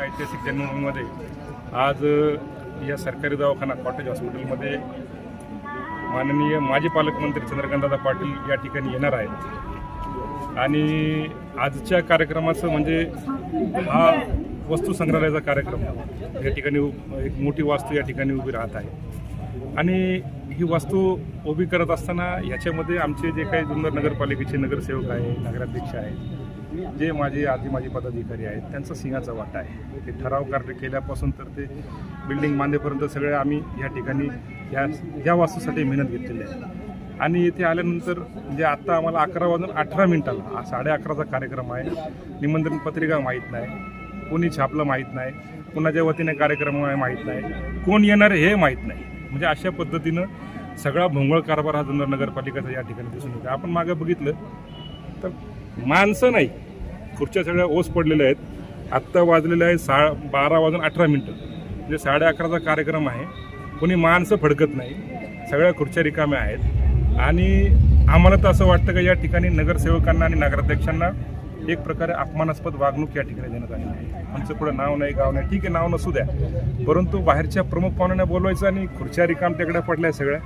ऐतिहासिक जन्मभूमीमध्ये आज या सरकारी दवाखाना कॉटेज हॉस्पिटलमध्ये माननीय माजी पालकमंत्री चंद्रकांतदादा पाटील या ठिकाणी येणार आहेत. आणि आजच्या कार्यक्रमाचं म्हणजे हा वस्तू संग्रहालयाचा कार्यक्रम या ठिकाणी उ- एक मोठी वास्तू या ठिकाणी उभी राहत आहे. आणि ही वास्तू उभी करत असताना ह्याच्यामध्ये आमचे जे काही जुन्नर नगरपालिकेचे नगरसेवक आहे नगराध्यक्ष आहेत जे माझे आधी माझे पदाधिकारी आहेत त्यांचा सिंहाचा वाटा आहे. ते ठराव कार्य केल्यापासून तर ते बिल्डिंग बांधेपर्यंत सगळे आम्ही या ठिकाणी ह्या या वास्तूसाठी मेहनत घेतलेली आहे. आणि इथे आल्यानंतर म्हणजे आत्ता आम्हाला अकरा वाजून अठरा मिनिटाला हा साडे अकराचा कार्यक्रम आहे. निमंत्रण पत्रिका माहीत नाही. कोणी छापलं माहीत नाही. कुणाच्या वतीने कार्यक्रम आहे माहीत नाही. कोण येणार हे माहीत नाही. म्हणजे अशा पद्धतीनं सगळा भोंगळ कारभार हा जुन्नर नगरपालिकेचा या ठिकाणी दिसून येतो. आपण मागे बघितलं तर माणसं नाही. खुर्च्या सगळ्या ओस पडलेल्या आहेत. आत्ता वाजलेल्या आहे सा बारा वाजून अठरा मिनटं. म्हणजे साडे अकराचा कार्यक्रम आहे. कोणी माणसं फडकत नाही. सगळ्या खुर्च्या रिकाम्या आहेत. आणि आम्हाला तर असं वाटतं की या ठिकाणी नगरसेवकांना आणि नगराध्यक्षांना एक प्रकारे अपमानास्पद वागणूक या ठिकाणी देण्यात आली आहे. आमचं पुढं नाव नाही गाव नाही. ठीक आहे नाव नसू द्या. परंतु बाहेरच्या प्रमुख पाहुण्यांना बोलवायचं आणि खुर्च्या रिकाम टेकड्या पडल्या सगळ्या.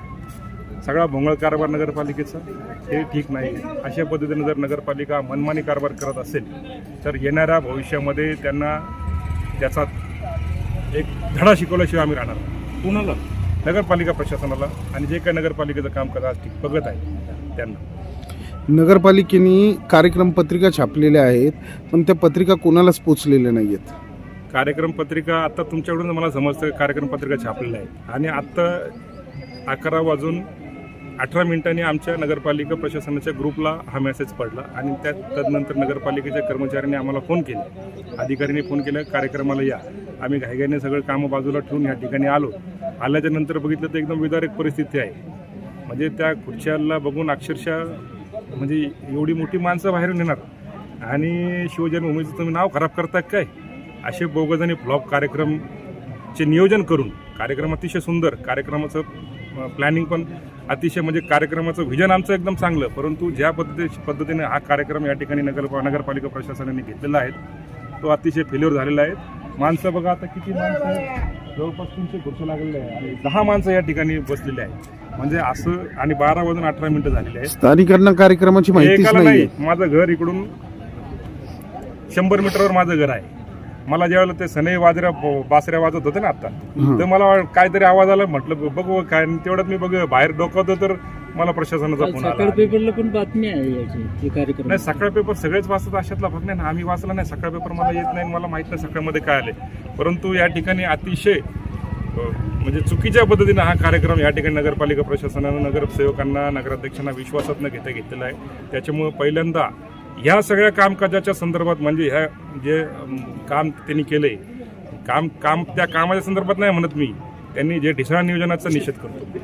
सगळा भोंगळ कारभार नगरपालिकेचा हे ठीक नाही. अशा पद्धतीने जर नगरपालिका मनमानी कारभार करत असेल तर येणाऱ्या भविष्यामध्ये त्यांना त्याचा एक धडा शिकवल्याशिवाय आम्ही राहणार नाही. कुणाला? नगरपालिका प्रशासनाला आणि जे काही नगरपालिकेचं काम करत असतील बघत आहे त्यांना. नगरपालिकेने कार्यक्रम पत्रिका छापलेल्या आहेत पण त्या पत्रिका कोणालाच पोचलेल्या नाही आहेत कार्यक्रम पत्रिका आता तुमच्याकडून मला समजतं कार्यक्रम पत्रिका छापलेल्या आहेत. आणि आत्ता अकरा वाजून अठरा मिनिटांनी आमच्या नगरपालिका प्रशासनाच्या ग्रुपला हा मेसेज पडला आणि त्यात तदनंतर नगरपालिकेच्या कर्मचाऱ्यांनी आम्हाला फोन केला. अधिकाऱ्यांनी फोन केला कार्यक्रमाला या. आम्ही घाईघाईने सगळं कामं बाजूला ठेवून या ठिकाणी आलो. आल्याच्यानंतर बघितलं तर एकदम विदारक परिस्थिती आहे. म्हणजे त्या खुर्च्याला बघून अक्षरशः म्हणजे एवढी मोठी माणसं बाहेरून येणार. आणि शिवजन्मभूमीचं तुम्ही नाव खराब करता काय? असे बोगजणी फ्लॉप कार्यक्रमचे नियोजन करून कार्यक्रम अतिशय सुंदर कार्यक्रमाचं प्लॅनिंग पण अतिशय म्हणजे कार्यक्रमाचं व्हिजन आमचं एकदम चांगलं. परंतु ज्या पद्धती पद्धतीने हा कार्यक्रम या ठिकाणी नगर नगरपालिका प्रशासनाने घेतलेला आहे तो अतिशय फेल्युअर झालेला आहे. माणसं बघा आता किती माणसं जवळपास तीनशे खुर्च्या लागलेल्या आहे आणि दहा माणसं या ठिकाणी बसलेली आहेत. म्हणजे असं आणि बारा वाजून अठरा मिनिटं झालेली आहेत. स्थानिकांना कार्यक्रमाची एकाला नाही नाही माझं घर इकडून शंभर मीटरवर माझं घर आहे. मला ज्यावेळेला ते सनई वाजऱ्या बासऱ्या वाजत होते ना आता तर मला काहीतरी आवाज आला म्हटलं बघू काय तेवढ्यात मी बघ बाहेर डोकावतो तर मला प्रशासनाचा फोन आला पेपरला पण बातमी आहे याची कार्यक्रम? नाही सकाळ पेपर सगळेच वाचतात अशातला भाग नाही ना आम्ही वाचला नाही सकाळ पेपर मला येत नाही मला माहीत नाही सकाळमध्ये काय आले परंतु या ठिकाणी अतिशय म्हणजे चुकीच्या पद्धतीने हा कार्यक्रम या ठिकाणी नगरपालिका प्रशासनानं नगरसेवकांना नगराध्यक्षांना विश्वासात न घेता घेतलेला आहे. त्याच्यामुळं पहिल्यांदा ह्या सगळ्या कामकाजाच्या संदर्भात म्हणजे ह्या जे काम त्यांनी केले काम काम त्या कामाच्या संदर्भात नाही म्हणत मी. त्यांनी जे ढिसाळ नियोजनाचा निषेध करतो.